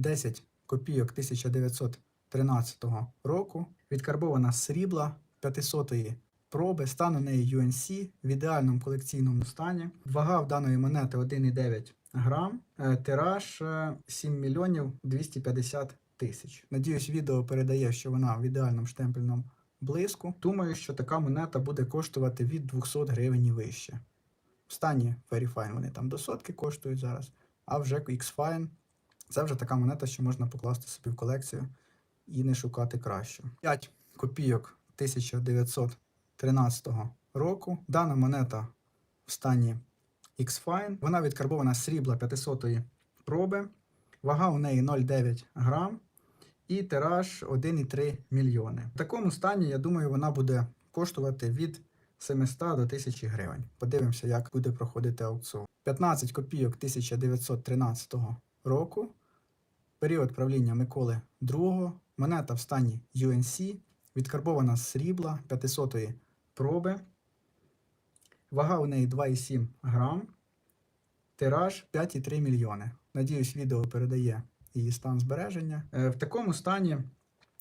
10 копійок 1913 року. Відкарбована срібла 500-ї проби, стан у неї UNC в ідеальному колекційному стані. Вага в даної монети 1,9 грам, е, тираж е, 7 мільйонів 250 тисяч. Надіюсь, відео передає, що вона в ідеальному штемпельному блиску. Думаю, що така монета буде коштувати від 200 гривень і вище. В стані Verifine вони там до сотки коштують зараз, а вже X-Fine це вже така монета, що можна покласти собі в колекцію і не шукати кращу. 5 копійок 1913 року. Дана монета в стані X-Fine. Вона відкарбована з срібла 500-ї проби. Вага у неї 0,9 грам і тираж 1,3 мільйони. В такому стані, я думаю, вона буде коштувати від 700 до 1000 гривень. Подивимося, як буде проходити аукціон. 15 копійок 1913 року. Період правління Миколи II. Монета в стані UNC. Відкарбована з срібла 500-ї проби. Вага у неї 2,7 грам. Тираж 5,3 мільйони. Надіюсь, відео передає її стан збереження. Е, В такому стані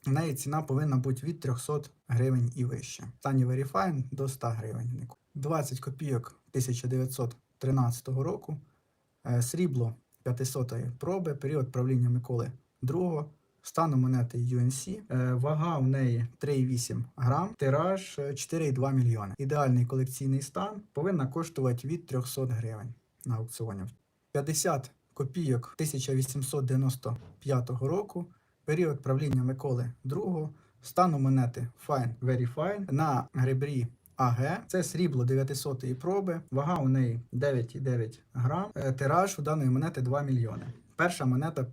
в неї ціна повинна бути від 300 гривень і вище. В стані Verifine до 100 гривень. 20 копійок 1913 року. Е, Срібло 500-ї проби, період правління Миколи II. Стану монети UNC. Е, Вага у неї 3,8 грам, тираж е, 4,2 мільйони. Ідеальний колекційний стан повинна коштувати від 300 гривень на аукціоні. 50 копійок 1895 року, період правління Миколи II, стану монети Fine Very Fine на гребрі АГ. Це срібло 900-ї проби, вага у неї 9,9 грам, е, тираж у даної монети 2 мільйони. Перша монета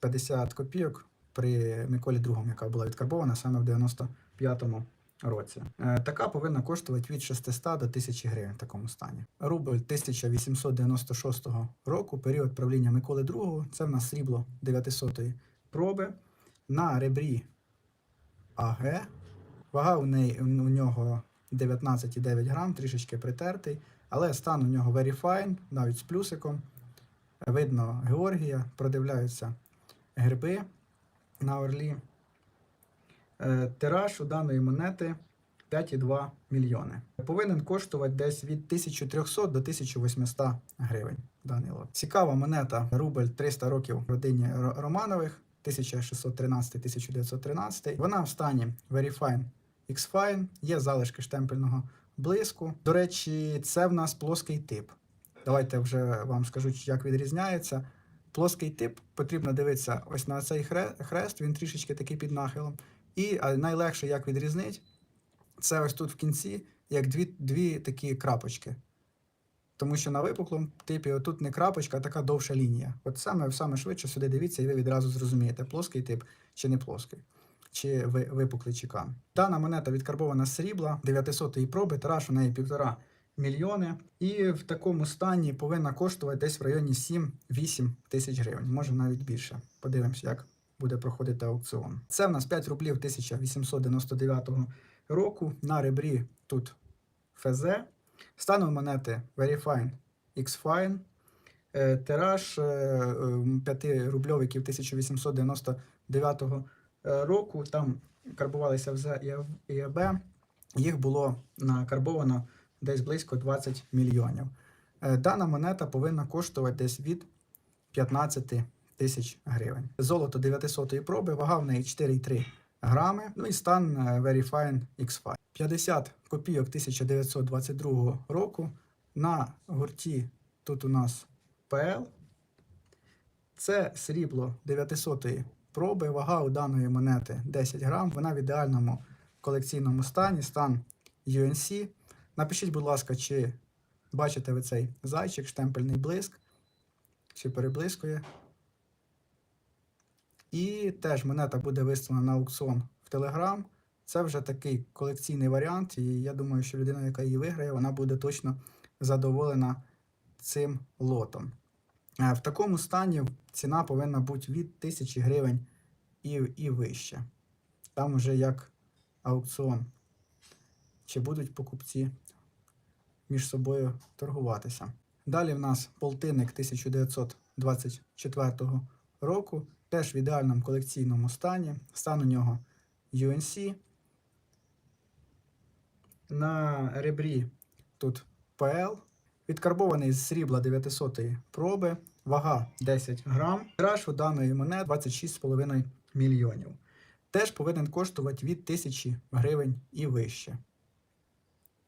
50 копійок при Миколі II, яка була відкарбована саме в 95-му році. Е, Така повинна коштувати від 600 до 1000 гривень в такому стані. Рубль 1896 року, період правління Миколи II, це в нас срібло 900-ї проби на ребрі АГ. Вага у, неї, у нього 19,9 грам, трішечки притертий, але стан у нього very fine, навіть з плюсиком. Видно Георгія, продивляються гриби на орлі. Е, Тираж у даної монети 5,2 мільйони. Повинен коштувати десь від 1300 до 1800 гривень. Даний лот. Цікава монета рубль 300 років родині Романових 1613-1913. Вона в стані Verifine X-Fine, є залишки штемпельного блиску. До речі, це в нас плоский тип. Давайте вже вам скажу, як відрізняється. Плоский тип потрібно дивитися ось на цей хрест, він трішечки такий під нахилом. І найлегше, як відрізнити, це ось тут в кінці, як дві, дві такі крапочки. Тому що на випуклому типі отут не крапочка, а така довша лінія. От саме, саме швидше сюди дивіться, і ви відразу зрозумієте, плоский тип чи не плоский, чи ви- випуклий чекан. Дана монета відкарбована з срібла 900-ї проби, тираж у неї півтора мільйони. І в такому стані повинна коштувати десь в районі 7-8 тисяч гривень, може навіть більше. Подивимося, як буде проходити аукціон. Це в нас 5 рублів 1899 року. На ребрі тут ФЗ. Стану монети Verifine X-Fine. Е, Тираж 5 рубльовиків 1899 е, року. Там карбувалися ВЗ і АБ. Їх було накарбовано десь близько 20 мільйонів. Е, Дана монета повинна коштувати десь від 15 тисяч гривень. Золото 900-ї проби, вага в неї 4,3 грами. Ну і стан е, Verifine X5. 50 копійок 1922 року. На гурті тут у нас PL. Це срібло 900 проби, вага у даної монети 10 грам. Вона в ідеальному колекційному стані, стан UNC. Напишіть, будь ласка, чи бачите ви цей зайчик, штемпельний блиск, чи переблискує. І теж монета буде виставлена на аукціон в Telegram. Це вже такий колекційний варіант, і я думаю, що людина, яка її виграє, вона буде точно задоволена цим лотом. Е, В такому стані ціна повинна бути від 1000 гривень і, і вище. Там вже як аукціон. Чи будуть покупці між собою торгуватися. Далі в нас полтинник 1924 року. теж в ідеальному колекційному стані. Стан у нього UNC. На ребрі тут PL. Відкарбований з срібла 900 проби, вага 10 грам. Тираж у даної монети 26,5 мільйонів. Теж повинен коштувати від 1000 гривень і вище.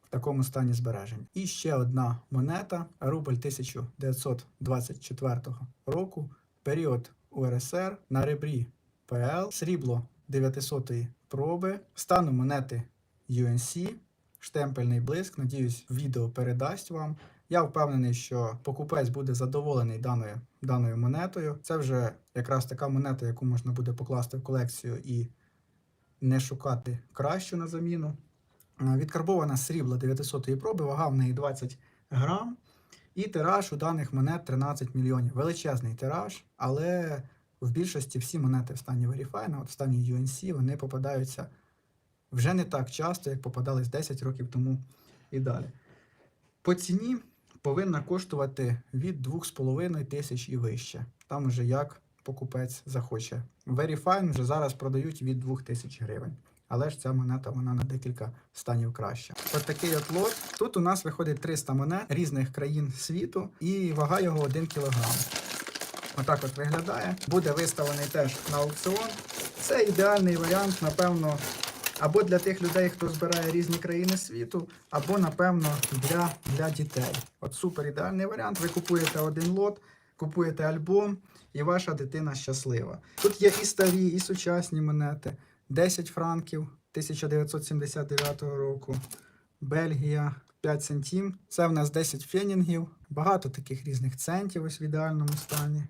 В такому стані збережень. І ще одна монета, рубль 1924 року, період УРСР на ребрі ПЛ, срібло 900 проби, стану монети UNC, штемпельний блиск. Надіюсь, відео передасть вам. Я впевнений, що покупець буде задоволений даною, даною монетою. Це вже якраз така монета, яку можна буде покласти в колекцію і не шукати кращу на заміну. Е, Відкарбована срібла 900 проби, вага в неї 20 грам. І тираж у даних монет 13 мільйонів. Величезний тираж, але в більшості всі монети в стані Verify, в стані UNC, вони попадаються вже не так часто, як попадались 10 років тому і далі. По ціні повинна коштувати від 2,5 тисяч і вище. Там вже як покупець захоче. Verify вже зараз продають від 2 тисяч гривень. Але ж ця монета вона на декілька станів краще. Ось такий от лот. Тут у нас виходить 300 монет різних країн світу, і вага його 1 кг. Отак от виглядає. Буде виставлений теж на аукціон. Це ідеальний варіант, напевно, або для тих людей, хто збирає різні країни світу, або, напевно, для, для дітей. От супер ідеальний варіант. Ви купуєте один лот, купуєте альбом, і ваша дитина щаслива. Тут є і старі, і сучасні монети. 10 франків 1979 року. Бельгія 5 центів. Це в нас 10 фенінгів. Багато таких різних центів ось в ідеальному стані.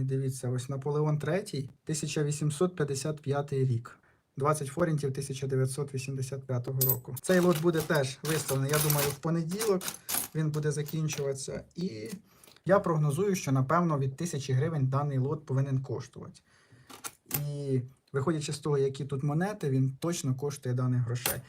І дивіться, ось Наполеон III, 1855 рік. 20 форінтів 1985 року. Цей лот буде теж виставлений, я думаю, в понеділок він буде закінчуватися. І я прогнозую, що напевно від 1000 гривень даний лот повинен коштувати. І виходячи з того, які тут монети, він точно коштує даних грошей.